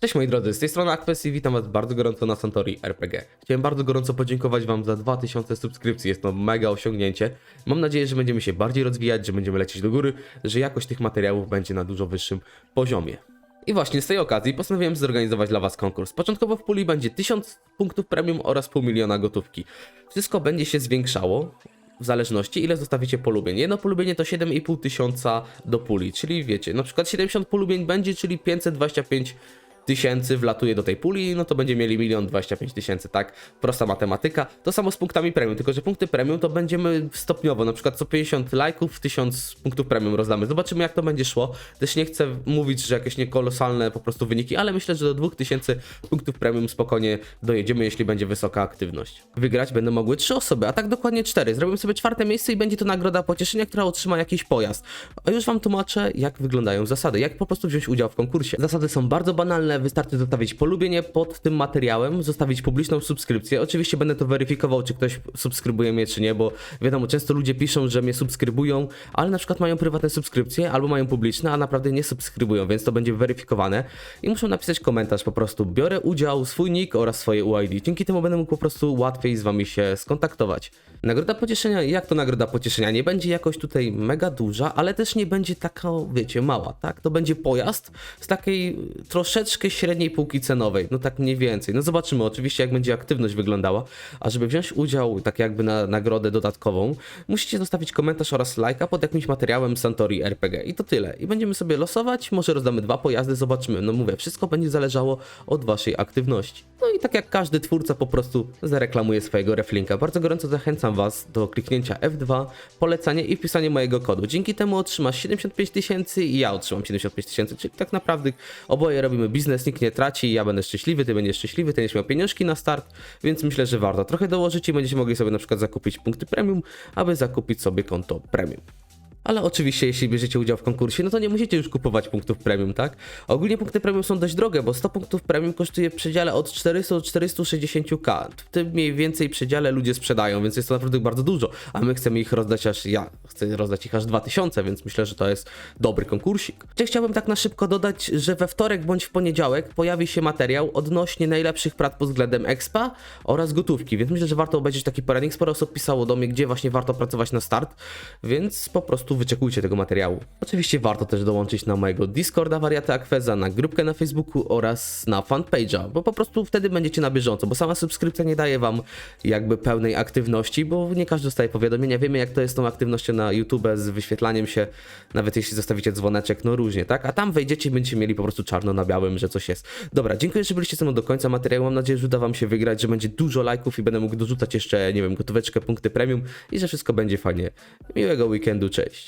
Cześć moi drodzy, z tej strony Aques i witam was bardzo gorąco na Santori RPG. Chciałem bardzo gorąco podziękować wam za 2000 subskrypcji, jest to mega osiągnięcie. Mam nadzieję, że będziemy się bardziej rozwijać, że będziemy lecieć do góry, że jakość tych materiałów będzie na dużo wyższym poziomie. I właśnie z tej okazji postanowiłem zorganizować dla was konkurs. Początkowo w puli będzie 1000 punktów premium oraz pół miliona gotówki. Wszystko będzie się zwiększało w zależności ile zostawicie polubień. Jedno polubienie to 7,5 tysiąca do puli, czyli wiecie, na przykład 70 polubień będzie, czyli 525 tysięcy wlatuje do tej puli, no to będziemy mieli milion 25 tysięcy, tak? Prosta matematyka. To samo z punktami premium, tylko że punkty premium to będziemy stopniowo, na przykład co 50 lajków, 1000 punktów premium rozdamy. Zobaczymy jak to będzie szło. Też nie chcę mówić, że jakieś niekolosalne po prostu wyniki, ale myślę, że do 2000 punktów premium spokojnie dojedziemy, jeśli będzie wysoka aktywność. Wygrać będą mogły 3 osoby, a tak dokładnie 4. Zrobimy sobie czwarte miejsce i będzie to nagroda pocieszenia, która otrzyma jakiś pojazd. A już wam tłumaczę, jak wyglądają zasady, jak po prostu wziąć udział w konkursie. Zasady są bardzo banalne, wystarczy zostawić polubienie pod tym materiałem, zostawić publiczną subskrypcję. Oczywiście będę to weryfikował, czy ktoś subskrybuje mnie, czy nie, bo wiadomo, często ludzie piszą, że mnie subskrybują, ale na przykład mają prywatne subskrypcje albo mają publiczne, a naprawdę nie subskrybują, więc to będzie weryfikowane. I muszą napisać komentarz po prostu, biorę udział, swój nick oraz swoje UID. Dzięki temu będę mógł po prostu łatwiej z wami się skontaktować. Nagroda pocieszenia, jak to nagroda pocieszenia? Nie będzie jakoś tutaj mega duża, ale też nie będzie taka, wiecie, mała, tak? To będzie pojazd z takiej troszeczkę średniej półki cenowej, no tak mniej więcej. No zobaczymy oczywiście, jak będzie aktywność wyglądała, a żeby wziąć udział tak jakby na nagrodę dodatkową, musicie zostawić komentarz oraz lajka pod jakimś materiałem Santori RPG i to tyle. I będziemy sobie losować, może rozdamy dwa pojazdy, zobaczymy. No mówię, wszystko będzie zależało od waszej aktywności. I tak jak każdy twórca po prostu zareklamuje swojego reflinka. Bardzo gorąco zachęcam was do kliknięcia F2, polecania i wpisania mojego kodu. Dzięki temu otrzymasz 75 tysięcy i ja otrzymam 75 tysięcy, czyli tak naprawdę oboje robimy biznes, nikt nie traci, ja będę szczęśliwy, ty będziesz szczęśliwy, ty będziesz miał pieniążki na start, więc myślę, że warto trochę dołożyć i będziecie mogli sobie na przykład zakupić punkty premium, aby zakupić sobie konto premium. Ale oczywiście, jeśli bierzecie udział w konkursie, no to nie musicie już kupować punktów premium, tak? Ogólnie punkty premium są dość drogie, bo 100 punktów premium kosztuje w przedziale od 400 do 460k. W tym mniej więcej przedziale ludzie sprzedają, więc jest to naprawdę bardzo dużo. A my chcemy ich rozdać aż, ja chcę rozdać ich aż 2000, więc myślę, że to jest dobry konkursik. Chciałbym tak na szybko dodać, że we wtorek bądź w poniedziałek pojawi się materiał odnośnie najlepszych prat pod względem expa oraz gotówki, więc myślę, że warto obejrzeć taki poradnik. Sporo osób pisało do mnie, gdzie właśnie warto pracować na start, więc po prostu wyczekujcie tego materiału. Oczywiście warto też dołączyć na mojego Discorda Wariaty Akweza, na grupkę na Facebooku oraz na fanpage'a, bo po prostu wtedy będziecie na bieżąco, bo sama subskrypcja nie daje wam jakby pełnej aktywności, bo nie każdy dostaje powiadomienia. Wiemy jak to jest z tą aktywnością na YouTube z wyświetlaniem się, nawet jeśli zostawicie dzwoneczek, no różnie, tak? A tam wejdziecie i będziecie mieli po prostu czarno na białym, że coś jest. Dobra, dziękuję, że byliście ze mną do końca materiału. Mam nadzieję, że uda wam się wygrać, że będzie dużo lajków i będę mógł dorzucać jeszcze, nie wiem, gotóweczkę, punkty premium i że wszystko będzie fajnie. Miłego weekendu, cześć.